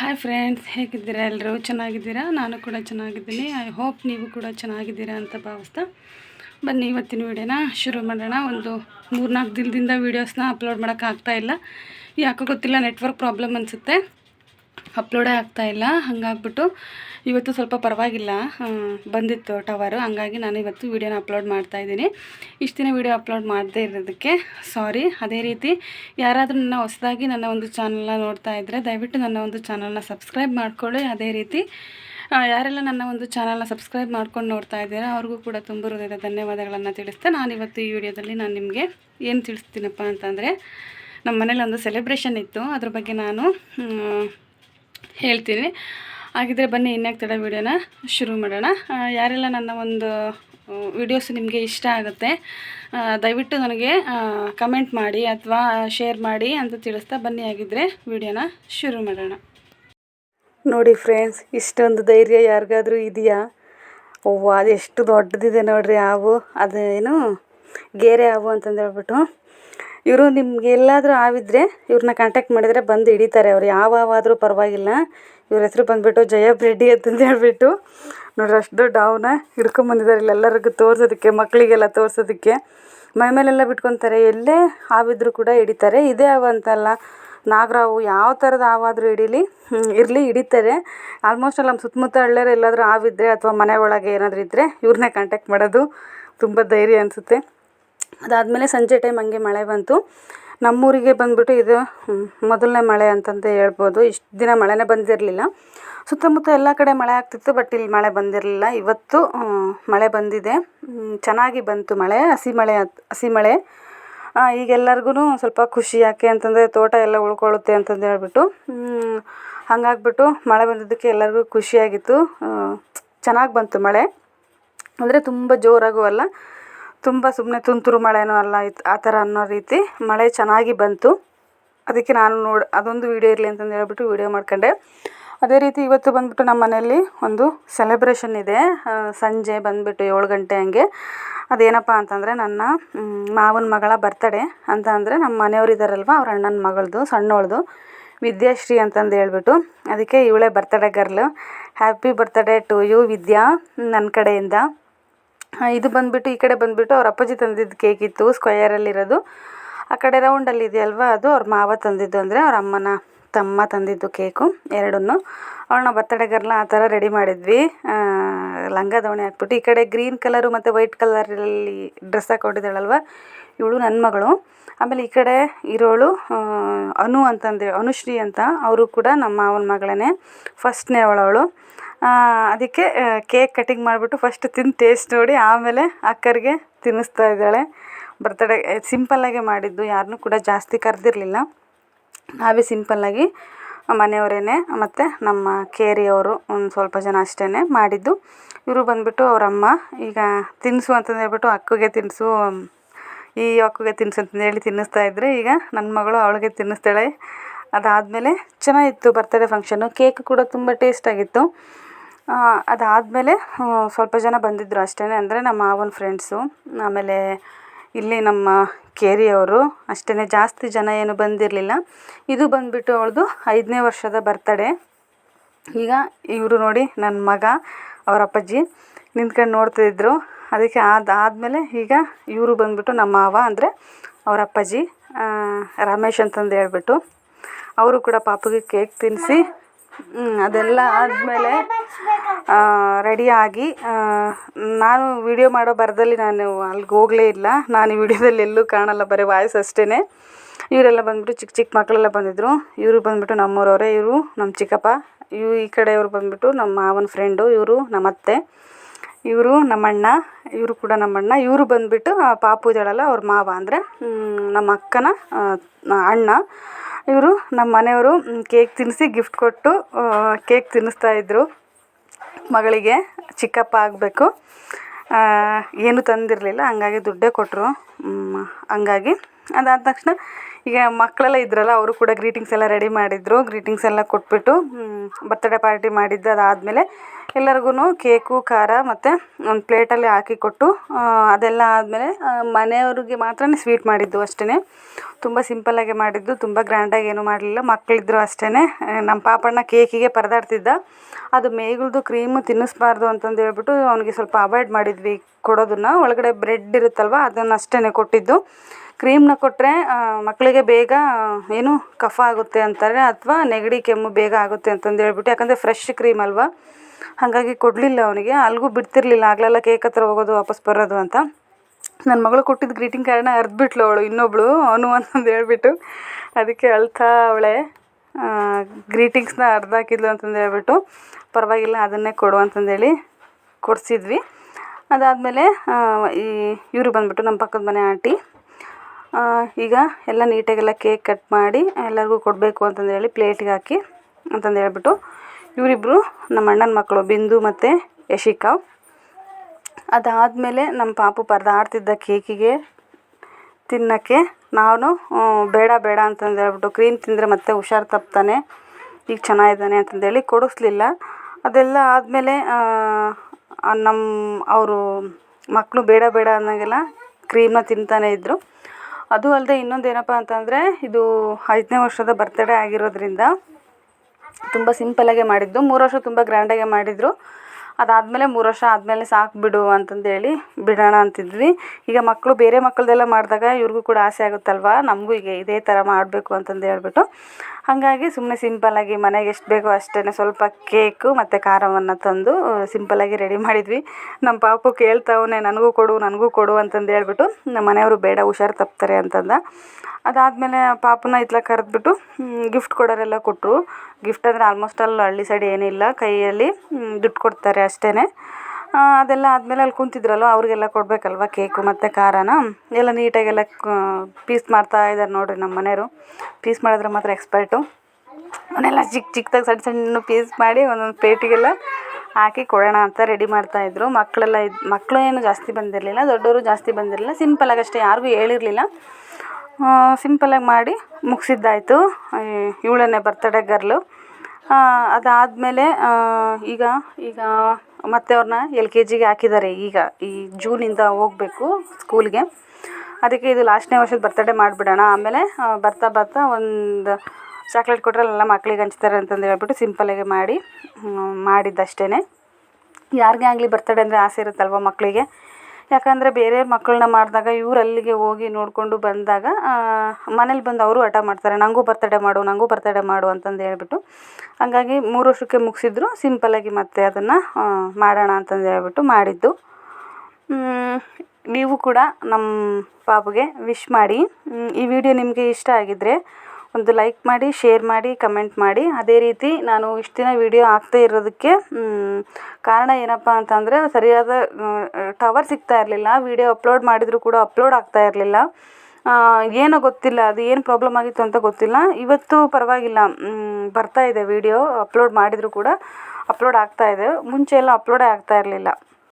Hi friends ಹೇಗಿದ್ದೀರಾ? ಎಲ್ಲರೂ ಚೆನ್ನಾಗಿದ್ದೀರಾ? ನಾನು ಕೂಡ ಚೆನ್ನಾಗಿದ್ದೀನಿ. ಐ ಹೋಪ್ ನೀವು ಕೂಡ ಚೆನ್ನಾಗಿದ್ದೀರಾ ಅಂತ ಭಾವಿಸ್ತಾ. ಬನ್ನಿ, ಇವತ್ತಿನ ವೀಡಿಯೋನ ಶುರು ಮಾಡೋಣ. ಒಂದು ಮೂರ್ನಾಲ್ಕು ದಿನದಿಂದ ವೀಡಿಯೋಸ್ನ ಅಪ್ಲೋಡ್ ಮಾಡೋಕ್ಕಾಗ್ತಾ ಇಲ್ಲ. ಯಾಕೋ ಗೊತ್ತಿಲ್ಲ ನೆಟ್ವರ್ಕ್ ಪ್ರಾಬ್ಲಮ್ ಅನಿಸುತ್ತೆ. ಅಪ್ಲೋಡೇ ಆಗ್ತಾಯಿಲ್ಲ ಹಾಗಾಗ್ಬಿಟ್ಟು ಇವತ್ತು ಸ್ವಲ್ಪ ಪರವಾಗಿಲ್ಲ. ಬಂದಿತ್ತು ಟವರು. ಹಂಗಾಗಿ ನಾನು ಇವತ್ತು ವೀಡಿಯೋನ ಅಪ್ಲೋಡ್ ಮಾಡ್ತಾ ಇದ್ದೀನಿ. ಇಷ್ಟು ದಿನ ವೀಡಿಯೋ ಅಪ್ಲೋಡ್ ಮಾಡದೇ ಇರೋದಕ್ಕೆ ಸಾರಿ. ಅದೇ ರೀತಿ ಯಾರಾದರೂ ನನ್ನ ಹೊಸದಾಗಿ ನನ್ನ ಒಂದು ಚಾನಲ್ನ ನೋಡ್ತಾ ಇದ್ದರೆ ದಯವಿಟ್ಟು ನನ್ನ ಒಂದು ಚಾನಲ್ನ ಸಬ್ಸ್ಕ್ರೈಬ್ ಮಾಡ್ಕೊಳ್ಳಿ. ಅದೇ ರೀತಿ ಯಾರೆಲ್ಲ ನನ್ನ ಒಂದು ಚಾನಲ್ನ ಸಬ್ಸ್ಕ್ರೈಬ್ ಮಾಡ್ಕೊಂಡು ನೋಡ್ತಾ ಇದ್ದೀರಾ, ಅವ್ರಿಗೂ ಕೂಡ ತುಂಬ ಹೃದಯದ ಧನ್ಯವಾದಗಳನ್ನು ನಾನು ನಾನಿವತ್ತು ಈ ವಿಡಿಯೋದಲ್ಲಿ ನಾನು ನಿಮಗೆ ಏನು ತಿಳಿಸ್ತೀನಪ್ಪ ಅಂತಂದರೆ ನಮ್ಮ ಮನೇಲಿ ಒಂದು ಸೆಲೆಬ್ರೇಷನ್ ಇತ್ತು. ಅದ್ರ ಬಗ್ಗೆ ನಾನು ಹೇಳ್ತೀನಿ. ಹಾಗಿದ್ರೆ ಬನ್ನಿ, ಇನ್ಯಾಕೆ ತಡ ವಿಡಿಯೋನ ಶುರು ಮಾಡೋಣ. ಯಾರೆಲ್ಲ ನನ್ನ ಒಂದು ವಿಡಿಯೋಸ್ ನಿಮಗೆ ಇಷ್ಟ ಆಗುತ್ತೆ ದಯವಿಟ್ಟು ನನಗೆ ಕಮೆಂಟ್ ಮಾಡಿ ಅಥವಾ ಶೇರ್ ಮಾಡಿ ಅಂತ ತಿಳಿಸ್ತಾ ಬನ್ನಿ. ಆಗಿದ್ದರೆ ವಿಡಿಯೋನ ಶುರು ಮಾಡೋಣ. ನೋಡಿ ಫ್ರೆಂಡ್ಸ್ ಇಷ್ಟೊಂದು ಧೈರ್ಯ ಯಾರಿಗಾದ್ರೂ ಇದೆಯಾ? ಓಹ್ ಅದೆಷ್ಟು ದೊಡ್ಡದಿದೆ ನೋಡ್ರಿ ಹಾವು. ಅದೇನು, ಗೇರೆ ಹಾವು ಅಂತಂದು ಹೇಳ್ಬಿಟ್ಟು ಇವರು ನಿಮ್ಗೆ ಎಲ್ಲಾದರೂ ಹಾವಿದ್ರೆ ಇವ್ರನ್ನ ಕಾಂಟ್ಯಾಕ್ಟ್ ಮಾಡಿದರೆ ಬಂದು ಹಿಡಿತಾರೆ ಅವ್ರು. ಯಾವ ಹಾವಾದರೂ ಪರವಾಗಿಲ್ಲ. ಇವ್ರ ಹೆಸರು ಬಂದುಬಿಟ್ಟು ಜಯಬ್ ರೆಡ್ಡಿ ಅಂತಂದು ಹೇಳಿಬಿಟ್ಟು. ನೋಡ್ರಿ ಅಷ್ಟು ದೊಡ್ಡ ಹಾವನ್ನ ಹಿಡ್ಕೊಂಬಂದಿದ್ದಾರೆ ಇಲ್ಲಿ ಎಲ್ಲರಿಗೂ ತೋರಿಸೋದಕ್ಕೆ ಮಕ್ಕಳಿಗೆಲ್ಲ ತೋರಿಸೋದಕ್ಕೆ. ಮೈ ಮೇಲೆಲ್ಲ ಬಿಟ್ಕೊತಾರೆ. ಎಲ್ಲೇ ಹಾವಿದ್ರು ಕೂಡ ಹಿಡಿತಾರೆ. ಇದೇ ಹಾವು ಅಂತಲ್ಲ. ನಾಗರಾವು ಯಾವ ಥರದ ಹಾವಾದರೂ ಹಿಡೀಲಿ. ಇರಲಿ, ಹಿಡಿತಾರೆ. ಆಲ್ಮೋಸ್ಟ್ ನಮ್ಮ ಸುತ್ತಮುತ್ತ ಹಳ್ಳಿಯರು ಎಲ್ಲಾದರೂ ಹಾವಿದ್ರೆ ಅಥವಾ ಮನೆ ಒಳಗೆ ಏನಾದರೂ ಇದ್ದರೆ ಇವ್ರನ್ನೇ ಕಾಂಟ್ಯಾಕ್ಟ್ ಮಾಡೋದು ತುಂಬ ಧೈರ್ಯ ಅನಿಸುತ್ತೆ. ಅದಾದಮೇಲೆ ಸಂಜೆ ಟೈಮ್ ಹಂಗೆ ಮಳೆ ಬಂತು. ನಮ್ಮೂರಿಗೆ ಬಂದುಬಿಟ್ಟು ಇದು ಮೊದಲನೇ ಮಳೆ ಅಂತಂದು ಹೇಳ್ಬೋದು. ಇಷ್ಟು ದಿನ ಮಳೆನೇ ಬಂದಿರಲಿಲ್ಲ. ಸುತ್ತಮುತ್ತ ಎಲ್ಲ ಕಡೆ ಮಳೆ ಆಗ್ತಿತ್ತು ಬಟ್ ಇಲ್ಲಿ ಮಳೆ ಬಂದಿರಲಿಲ್ಲ. ಇವತ್ತು ಮಳೆ ಬಂದಿದೆ. ಚೆನ್ನಾಗಿ ಬಂತು ಮಳೆ, ಹಸಿ ಮಳೆ ಹಸಿ ಮಳೆ. ಈಗೆಲ್ಲರಿಗೂ ಸ್ವಲ್ಪ ಖುಷಿ. ಯಾಕೆ ಅಂತಂದರೆ ತೋಟ ಎಲ್ಲ ಉಳ್ಕೊಳ್ಳುತ್ತೆ ಅಂತಂದು ಹೇಳ್ಬಿಟ್ಟು ಹಂಗಾಗ್ಬಿಟ್ಟು ಮಳೆ ಬಂದಿದ್ದಕ್ಕೆ ಎಲ್ಲರಿಗೂ ಖುಷಿಯಾಗಿತ್ತು. ಚೆನ್ನಾಗಿ ಬಂತು ಮಳೆ. ಅಂದರೆ ತುಂಬ ಜೋರಾಗೂ ಅಲ್ಲ. ತುಂಬ ಸುಮ್ಮನೆ ತುಂತುರು ಮಳೆನೂ ಅಲ್ಲ ಇತ್- ಆ ಥರ ಅನ್ನೋ ರೀತಿ ಮಳೆ ಚೆನ್ನಾಗಿ ಬಂತು. ಅದಕ್ಕೆ ನಾನು ನೋಡಿ, ಅದೊಂದು ವೀಡಿಯೋ ಇರಲಿ ಅಂತಂದು ಹೇಳ್ಬಿಟ್ಟು ವೀಡಿಯೋ ಮಾಡ್ಕೊಂಡೆ. ಅದೇ ರೀತಿ ಇವತ್ತು ಬಂದ್ಬಿಟ್ಟು ನಮ್ಮ ಮನೆಯಲ್ಲಿ ಒಂದು ಸೆಲೆಬ್ರೇಷನ್ ಇದೆ. ಸಂಜೆ ಬಂದ್ಬಿಟ್ಟು ಏಳು ಗಂಟೆ ಹಂಗೆ. ಅದೇನಪ್ಪ ಅಂತಂದರೆ ನನ್ನ ಮಾವನ ಮಗಳ ಬರ್ತಡೇ ಅಂತ ಅಂದರೆ ನಮ್ಮ ಮನೆಯವ್ರು ಇದ್ದಾರಲ್ವ ಅವ್ರ ಅಣ್ಣನ ಮಗಳದು, ಸಣ್ಣವಳ್ದು, ವಿದ್ಯಾಶ್ರೀ ಅಂತಂದು ಹೇಳ್ಬಿಟ್ಟು. ಅದಕ್ಕೆ ಇವಳೇ birthday girl happy birthday to you Vidya ನನ್ನ ಕಡೆಯಿಂದ. ಇದು ಬಂದುಬಿಟ್ಟು ಈ ಕಡೆ ಬಂದುಬಿಟ್ಟು ಅವ್ರ ಅಪ್ಪಾಜಿ ತಂದಿದ್ದು ಕೇಕ್ ಇತ್ತು ಸ್ಕ್ವಯರಲ್ಲಿರೋದು ಆ ಕಡೆ ರೌಂಡಲ್ಲಿ ಇದೆಯಲ್ವ, ಅದು ಅವ್ರ ಮಾವ ತಂದಿದ್ದು ಅಂದರೆ ಅವ್ರ ಅಮ್ಮನ ತಮ್ಮ ತಂದಿದ್ದು ಕೇಕು ಎರಡನ್ನು. ಅವ್ರನ್ನ ಬರ್ತಡೇ ಗರ್ಲ ಆ ಥರ ರೆಡಿ ಮಾಡಿದ್ವಿ. ಲಂಗ ದಾವಣಿ ಹಾಕ್ಬಿಟ್ಟು ಈ ಕಡೆ ಗ್ರೀನ್ ಕಲರು ಮತ್ತು ವೈಟ್ ಕಲರಲ್ಲಿ ಡ್ರೆಸ್ ಹಾಕ್ಕೊಂಡಿದ್ದಾಳಲ್ವ ಇವಳು ನನ್ನ ಮಗಳು. ಆಮೇಲೆ ಈ ಕಡೆ ಇರೋಳು ಅನು ಅಂತಂದು, ಅನುಶ್ರೀ ಅಂತ. ಅವರು ಕೂಡ ನಮ್ಮ ಮಾವನ ಮಗಳೇ ಫಸ್ಟ್ನೇ ಅವಳವಳು. ಅದಕ್ಕೆ ಕೇಕ್ ಕಟಿಂಗ್ ಮಾಡಿಬಿಟ್ಟು ಫಸ್ಟ್ ತಿಂದು ಟೇಸ್ಟ್ ನೋಡಿ ಆಮೇಲೆ ಅಕ್ಕರಿಗೆ ತಿನ್ನಿಸ್ತಾ ಇದ್ದಾಳೆ. ಬರ್ತಡೇ ಸಿಂಪಲ್ಲಾಗೆ ಮಾಡಿದ್ದು ಯಾರನ್ನೂ ಕೂಡ ಜಾಸ್ತಿ ಕರೆದಿರಲಿಲ್ಲ. ನಾವೇ ಸಿಂಪಲ್ಲಾಗಿ ಮನೆಯವರೇ ಮತ್ತು ನಮ್ಮ ಕೇರಿಯವರು ಒಂದು ಸ್ವಲ್ಪ ಜನ ಅಷ್ಟೇ ಮಾಡಿದ್ದು. ಇವರು ಬಂದುಬಿಟ್ಟು ಅವರಮ್ಮ ಈಗ ತಿನ್ನಿಸು ಅಂತಂದು ಹೇಳ್ಬಿಟ್ಟು ಅಕ್ಕಗೆ ತಿನ್ನಿಸು ಈ ಅಕ್ಕಗೆ ತಿನ್ನಿಸು ಅಂತಂದು ಹೇಳಿ ತಿನ್ನಿಸ್ತಾ ಇದ್ದರೆ ಈಗ ನನ್ನ ಮಗಳು ಅವಳಿಗೆ ತಿನ್ನಿಸ್ತಾಳೆ. ಅದಾದಮೇಲೆ ಚೆನ್ನಾಗಿತ್ತು ಬರ್ತಡೇ ಫಂಕ್ಷನು ಕೇಕ್ ಕೂಡ ತುಂಬ ಟೇಸ್ಟಾಗಿತ್ತು ಅದಾದಮೇಲೆ ಸ್ವಲ್ಪ ಜನ ಬಂದಿದ್ದರು ಅಷ್ಟೇ ಅಂದರೆ ನಮ್ಮ ಮಾವನ ಫ್ರೆಂಡ್ಸು ಆಮೇಲೆ ಇಲ್ಲಿ ನಮ್ಮ ಕೇರಿಯವರು ಅಷ್ಟೇ ಜಾಸ್ತಿ ಜನ ಏನು ಬಂದಿರಲಿಲ್ಲ. ಇದು ಬಂದುಬಿಟ್ಟು ಅವಳದು ಐದನೇ ವರ್ಷದ ಬರ್ತಡೇ ಈಗ ಇವರು ನೋಡಿ ನನ್ನ ಮಗ, ಅವರ ಅಪ್ಪಾಜಿ ನಿಂತ್ಕೊಂಡು ನೋಡ್ತಿದ್ರು. ಅದಕ್ಕೆ ಅದಾದಮೇಲೆ ಈಗ ಇವರು ಬಂದುಬಿಟ್ಟು ನಮ್ಮ ಮಾವ ಅಂದರೆ ಅವರ ಅಪ್ಪಾಜಿ ರಮೇಶ್ ಅಂತಂದು ಹೇಳ್ಬಿಟ್ಟು ಅವರು ಕೂಡ ಪಾಪಿಗೆ ಕೇಕ್ ತಿನ್ನಿಸಿ ಅದೆಲ್ಲ ಆದಮೇಲೆ ರೆಡಿಯಾಗಿ ನಾನು ವಿಡಿಯೋ ಮಾಡೋ ಬರದಲ್ಲಿ ನಾನು ಅಲ್ಲಿಗೆ ಹೋಗಲೇ ಇಲ್ಲ. ನಾನು ಈ ವಿಡಿಯೋದಲ್ಲಿ ಎಲ್ಲೂ ಕಾಣಲ್ಲ, ಬರೀ ವಾಯ್ಸ್ ಅಷ್ಟೇ ಇವರೆಲ್ಲ ಬಂದ್ಬಿಟ್ಟು ಚಿಕ್ಕ ಚಿಕ್ಕ ಮಕ್ಕಳೆಲ್ಲ ಬಂದಿದ್ದರು ಇವರು ಬಂದ್ಬಿಟ್ಟು ನಮ್ಮೂರವರೇ, ಇವರು ನಮ್ಮ ಚಿಕ್ಕಪ್ಪ, ಇವು ಈ ಕಡೆಯವರು ಬಂದ್ಬಿಟ್ಟು ನಮ್ಮ ಮಾವನ ಫ್ರೆಂಡು ಇವರು ನಮ್ಮ ಅತ್ತೆ. ಇವರು ನಮ್ಮಣ್ಣ, ಇವರು ಕೂಡ ನಮ್ಮಣ್ಣ. ಇವರು ಬಂದುಬಿಟ್ಟು ಪಾಪು ಇದ್ದಾಳಲ್ಲ, ಅವ್ರ ಮಾವ ಅಂದರೆ ನಮ್ಮ ಅಕ್ಕನ ಅಣ್ಣ. ಇವರು ನಮ್ಮ ಮನೆಯವರು ಕೇಕ್ ತಿನ್ನಿಸಿ ಗಿಫ್ಟ್ ಕೊಟ್ಟು ಕೇಕ್ ತಿನ್ನಿಸ್ತಾ ಇದ್ದರು ಮಗಳಿಗೆ ಚಿಕ್ಕಪ್ಪ ಆಗಬೇಕು. ಏನು ತಂದಿರಲಿಲ್ಲ, ಹಂಗಾಗಿ ದುಡ್ಡೇ ಕೊಟ್ಟರು ಹಂಗಾಗಿ ಅದಾದ ತಕ್ಷಣ ಈಗ ಮಕ್ಕಳೆಲ್ಲ ಇದ್ರಲ್ಲ, ಅವರು ಕೂಡ ಗ್ರೀಟಿಂಗ್ಸ್ ಎಲ್ಲ ರೆಡಿ ಮಾಡಿದ್ರು. ಗ್ರೀಟಿಂಗ್ಸ್ ಎಲ್ಲ ಕೊಟ್ಬಿಟ್ಟು ಬರ್ತಡೇ ಪಾರ್ಟಿ ಮಾಡಿದ್ದು ಅದಾದಮೇಲೆ ಎಲ್ಲರಿಗೂ ಕೇಕು, ಖಾರ ಮತ್ತು ಒಂದು ಪ್ಲೇಟಲ್ಲಿ ಹಾಕಿ ಕೊಟ್ಟು ಅದೆಲ್ಲ ಆದಮೇಲೆ ಮನೆಯವ್ರಿಗೆ ಮಾತ್ರ ಸ್ವೀಟ್ ಮಾಡಿದ್ದು ಅಷ್ಟೇ ತುಂಬ ಸಿಂಪಲ್ಲಾಗೆ ಮಾಡಿದ್ದು, ತುಂಬ ಗ್ರ್ಯಾಂಡಾಗಿ ಏನೂ ಮಾಡಲಿಲ್ಲ. ಮಕ್ಕಳಿದ್ರು ಅಷ್ಟೇ ನಮ್ಮ ಪಾಪಣ್ಣ ಕೇಕಿಗೆ ಪರದಾಡ್ತಿದ್ದ. ಅದು ಮೇಗಲ್ದು ಕ್ರೀಮು ತಿನ್ನಿಸ್ಬಾರ್ದು ಅಂತಂದು ಹೇಳ್ಬಿಟ್ಟು ಅವನಿಗೆ ಸ್ವಲ್ಪ ಅವಾಯ್ಡ್ ಮಾಡಿದ್ವಿ ಕೊಡೋದನ್ನು. ಒಳಗಡೆ ಬ್ರೆಡ್ ಇರುತ್ತಲ್ವ, ಅದನ್ನು ಅಷ್ಟೇ ಕೊಟ್ಟಿದ್ದು. ಕ್ರೀಮ್ನ ಕೊಟ್ಟರೆ ಮಕ್ಕಳಿಗೆ ಬೇಗ, ಏನು, ಕಫ ಆಗುತ್ತೆ ಅಂತಾರೆ ಅಥವಾ ನೆಗಡಿ, ಕೆಮ್ಮು ಬೇಗ ಆಗುತ್ತೆ ಅಂತಂದು ಹೇಳ್ಬಿಟ್ಟು, ಯಾಕಂದರೆ ಫ್ರೆಶ್ ಕ್ರೀಮ್ ಅಲ್ವಾ? ಹಾಗಾಗಿ ಕೊಡಲಿಲ್ಲ ಅವನಿಗೆ. ಅಲ್ಲಿಗೂ ಬಿಡ್ತಿರ್ಲಿಲ್ಲ. ಆಗಲೆಲ್ಲ ಕೇಕ್ ಹತ್ರ ಹೋಗೋದು, ವಾಪಸ್ ಬರೋದು ಅಂತ. ನನ್ನ ಮಗಳು ಕೊಟ್ಟಿದ್ದ ಗ್ರೀಟಿಂಗ್ ಕಾರ್ಡನ್ನ ಅರ್ದ್ಬಿಟ್ಲು ಅವಳು, ಇನ್ನೊಬ್ಳು, ಅವನು ಅಂತಂದು ಹೇಳ್ಬಿಟ್ಟು. ಅದಕ್ಕೆ ಅಳ್ತಾ ಅವಳೆ ಗ್ರೀಟಿಂಗ್ಸ್ನ ಅರ್ಧಾಕಿದ್ಲು ಅಂತಂದು ಹೇಳ್ಬಿಟ್ಟು, ಪರವಾಗಿಲ್ಲ, ಅದನ್ನೇ ಕೊಡು ಅಂತಂದೇಳಿ ಕೊಡಿಸಿದ್ವಿ. ಅದಾದಮೇಲೆ ಈ, ಇವರು ಬಂದ್ಬಿಟ್ಟು ನಮ್ಮ ಪಕ್ಕದ ಮನೆ ಆಂಟಿ ಈಗ ಎಲ್ಲ ನೀಟಾಗೆಲ್ಲ ಕೇಕ್ ಕಟ್ ಮಾಡಿ ಎಲ್ಲರಿಗೂ ಕೊಡಬೇಕು ಅಂತಂದು ಹೇಳಿ ಪ್ಲೇಟಿಗೆ ಹಾಕಿ ಅಂತಂದು ಹೇಳ್ಬಿಟ್ಟು ಇವರಿಬ್ಬರು ನಮ್ಮ ಅಣ್ಣನ ಮಕ್ಕಳು ಬಿಂದು ಮತ್ತು ಯಶಿಕಾ. ಅದಾದಮೇಲೆ ನಮ್ಮ ಪಾಪು ಪರದಾಡ್ತಿದ್ದ ಕೇಕಿಗೆ ತಿನ್ನೋಕ್ಕೆ ನಾನು ಬೇಡ ಬೇಡ ಅಂತಂದು ಹೇಳ್ಬಿಟ್ಟು ಕ್ರೀಮ್ ತಿಂದರೆ ಮತ್ತೆ ಹುಷಾರು ತಪ್ತಾನೆ, ಈಗ ಚೆನ್ನಾಗಿದ್ದಾನೆ ಅಂತಂದೇಳಿ ಕೊಡಿಸ್ಲಿಲ್ಲ. ಅದೆಲ್ಲ ಆದಮೇಲೆ ನಮ್ಮ, ಅವರು ಮಕ್ಕಳು ಬೇಡ ಬೇಡ ಅನ್ನೋಂಗೆಲ್ಲ ಕ್ರೀಮ್ನ ತಿಂತಾನೆ ಇದ್ದರು ಅದು ಅಲ್ಲದೆ ಇನ್ನೊಂದು ಏನಪ್ಪ ಅಂತಂದರೆ ಇದು ಐದನೇ ವರ್ಷದ ಬರ್ತಡೇ ಆಗಿರೋದರಿಂದ ತುಂಬ ಸಿಂಪಲ್ಲಾಗೆ ಮಾಡಿದ್ದು. ಮೂರು ವರ್ಷ ತುಂಬ ಗ್ರ್ಯಾಂಡಾಗೆ ಮಾಡಿದರು. ಅದಾದಮೇಲೆ ಮೂರು ವರ್ಷ ಆದಮೇಲೆ ಸಾಕು ಬಿಡು ಅಂತಂದೇಳಿ ಬಿಡೋಣ ಅಂತಿದ್ವಿ. ಈಗ ಮಕ್ಕಳು ಬೇರೆ ಮಕ್ಕಳದೆಲ್ಲ ಮಾಡಿದಾಗ ಇವ್ರಿಗೂ ಕೂಡ ಆಸೆ ಆಗುತ್ತಲ್ವಾ? ನಮಗೂ ಈಗ ಇದೇ ಥರ ಮಾಡಬೇಕು ಅಂತಂದು ಹೇಳ್ಬಿಟ್ಟು. ಹಾಗಾಗಿ ಸುಮ್ಮನೆ ಸಿಂಪಲ್ಲಾಗಿ ಮನೆಗೆ ಎಷ್ಟು ಬೇಕೋ ಅಷ್ಟೇ ಸ್ವಲ್ಪ ಕೇಕು ಮತ್ತು ಖಾರವನ್ನು ತಂದು ಸಿಂಪಲ್ಲಾಗಿ ರೆಡಿ ಮಾಡಿದ್ವಿ. ನಮ್ಮ ಪಾಪು ಕೇಳ್ತಾವನೆ, ನನಗೂ ಕೊಡು ನನಗೂ ಕೊಡು ಅಂತಂದು ಹೇಳ್ಬಿಟ್ಟು ನಮ್ಮ ಮನೆಯವರು ಬೇಡ ಹುಷಾರು ತಪ್ತಾರೆ ಅಂತಂದ. ಅದಾದಮೇಲೆ ಪಾಪನ ಇತ್ಲ ಕರೆದ್ಬಿಟ್ಟು ಗಿಫ್ಟ್ ಕೊಡೋರೆಲ್ಲ ಕೊಟ್ಟರು ಗಿಫ್ಟ್ ಅಂದರೆ ಆಲ್ಮೋಸ್ಟ್ ಅಲ್ಲಿ ಹಳ್ಳಿ ಸೈಡ್ ಏನಿಲ್ಲ, ಕೈಯಲ್ಲಿ ದುಡ್ಡು ಕೊಡ್ತಾರೆ ಅಷ್ಟೇ ಅದೆಲ್ಲ ಆದಮೇಲೆ ಅಲ್ಲಿ ಕುಂತಿದ್ರಲ್ಲ ಅವ್ರಿಗೆಲ್ಲ ಕೊಡಬೇಕಲ್ವ ಕೇಕು ಮತ್ತು ಖಾರನ? ಎಲ್ಲ ನೀಟಾಗೆಲ್ಲ ಪೀಸ್ ಮಾಡ್ತಾ ಇದ್ದಾರೆ ನೋಡಿರಿ ನಮ್ಮ ಮನೆಯವರು. ಪೀಸ್ ಮಾಡಿದ್ರೆ ಮಾತ್ರ ಎಕ್ಸ್ಪರ್ಟು ಅವನ್ನೆಲ್ಲ ಚಿಕ್ಕ ಚಿಕ್ಕದಾಗಿ ಸಣ್ಣ ಸಣ್ಣ ಪೀಸ್ ಮಾಡಿ ಒಂದೊಂದು ಪ್ಲೇಟಿಗೆಲ್ಲ ಹಾಕಿ ಕೊಡೋಣ ಅಂತ ರೆಡಿ ಮಾಡ್ತಾಯಿದ್ರು ಮಕ್ಕಳೆಲ್ಲ ಇದು ಮಕ್ಕಳು ಏನು ಜಾಸ್ತಿ ಬಂದಿರಲಿಲ್ಲ ದೊಡ್ಡವರು ಜಾಸ್ತಿ ಬಂದಿರಲಿಲ್ಲ. ಸಿಂಪಲಾಗಿ ಅಷ್ಟೇ, ಯಾರಿಗೂ ಹೇಳಿರಲಿಲ್ಲ. ಸಿಂಪಲಾಗಿ ಮಾಡಿ ಮುಗಿಸಿದ್ದಾಯ್ತು. ಇವಳನ್ನೇ ಬರ್ತಡೇ ಗರ್ಲು ಅದಾದಮೇಲೆ ಈಗ ಈಗ ಮತ್ತೆ ಅವ್ರನ್ನ ಎಲ್ ಕೆ ಜಿಗೆ ಹಾಕಿದ್ದಾರೆ ಈಗ, ಈ ಜೂನಿಂದ ಹೋಗಬೇಕು ಸ್ಕೂಲ್ಗೆ ಅದಕ್ಕೆ ಇದು ಲಾಸ್ಟ್ನೇ ವರ್ಷದ ಬರ್ತಡೇ ಮಾಡಿಬಿಡೋಣ. ಆಮೇಲೆ ಬರ್ತಾ ಬರ್ತಾ ಒಂದು ಚಾಕ್ಲೇಟ್ ಕೊಟ್ಟರೆ ಎಲ್ಲ ಮಕ್ಳಿಗೆ ಹಂಚ್ತಾರೆ ಅಂತಂದು ಹೇಳ್ಬಿಟ್ಟು ಸಿಂಪಲಾಗಿ ಮಾಡಿ ಮಾಡಿದ್ದಷ್ಟೇ ಯಾರಿಗೇ ಆಗಲಿ ಬರ್ತಡೇ ಅಂದರೆ ಆಸೆ ಇರುತ್ತಲ್ವ ಮಕ್ಕಳಿಗೆ ಯಾಕಂದರೆ ಬೇರೆ ಮಕ್ಕಳನ್ನ ಮಾಡಿದಾಗ ಇವ್ರು ಅಲ್ಲಿಗೆ ಹೋಗಿ ನೋಡಿಕೊಂಡು ಬಂದಾಗ ಮನೇಲಿ ಬಂದು ಅವರು ಹಠ ಮಾಡ್ತಾರೆ. ನನಗೂ ಬರ್ತಡೇ ಮಾಡು ನನಗೂ ಬರ್ತಡೇ ಮಾಡು ಅಂತಂದು ಹೇಳ್ಬಿಟ್ಟು, ಹಂಗಾಗಿ ಮೂರು ವರ್ಷಕ್ಕೆ ಮುಗಿಸಿದ್ರು. ಸಿಂಪಲ್ಲಾಗಿ ಮತ್ತೆ ಅದನ್ನು ಮಾಡೋಣ ಅಂತಂದು ಹೇಳ್ಬಿಟ್ಟು ಮಾಡಿದ್ದು. ನೀವು ಕೂಡ ನಮ್ಮ ಪಾಪುಗೆ ವಿಶ್ ಮಾಡಿ. ಈ ವಿಡಿಯೋ ನಿಮಗೆ ಇಷ್ಟ ಆಗಿದ್ದರೆ ಒಂದು ಲೈಕ್ ಮಾಡಿ ಶೇರ್ ಮಾಡಿ ಕಮೆಂಟ್ ಮಾಡಿ. ಅದೇ ರೀತಿ ನಾನು ಇಷ್ಟು ದಿನ ವೀಡಿಯೋ ಆಗ್ತಾ ಇರೋದಕ್ಕೆ ಕಾರಣ ಏನಪ್ಪ ಅಂತಂದರೆ ಸರಿಯಾದ ಟವರ್ ಸಿಗ್ತಾ ಇರಲಿಲ್ಲ. ವೀಡಿಯೋ ಅಪ್ಲೋಡ್ ಮಾಡಿದರೂ ಕೂಡ ಅಪ್ಲೋಡ್ ಆಗ್ತಾ ಇರಲಿಲ್ಲ. ಏನೋ ಗೊತ್ತಿಲ್ಲ, ಅದು ಏನು ಪ್ರಾಬ್ಲಮ್ ಆಗಿತ್ತು ಅಂತ ಗೊತ್ತಿಲ್ಲ. ಇವತ್ತು ಪರವಾಗಿಲ್ಲ ಬರ್ತಾ ಇದೆ ವಿಡಿಯೋ ಅಪ್ಲೋಡ್ ಮಾಡಿದರೂ ಕೂಡ ಅಪ್ಲೋಡ್ ಆಗ್ತಾ ಇದೆ. ಮುಂಚೆ ಎಲ್ಲ ಅಪ್ಲೋಡೇ ಆಗ್ತಾ ಇರಲಿಲ್ಲ.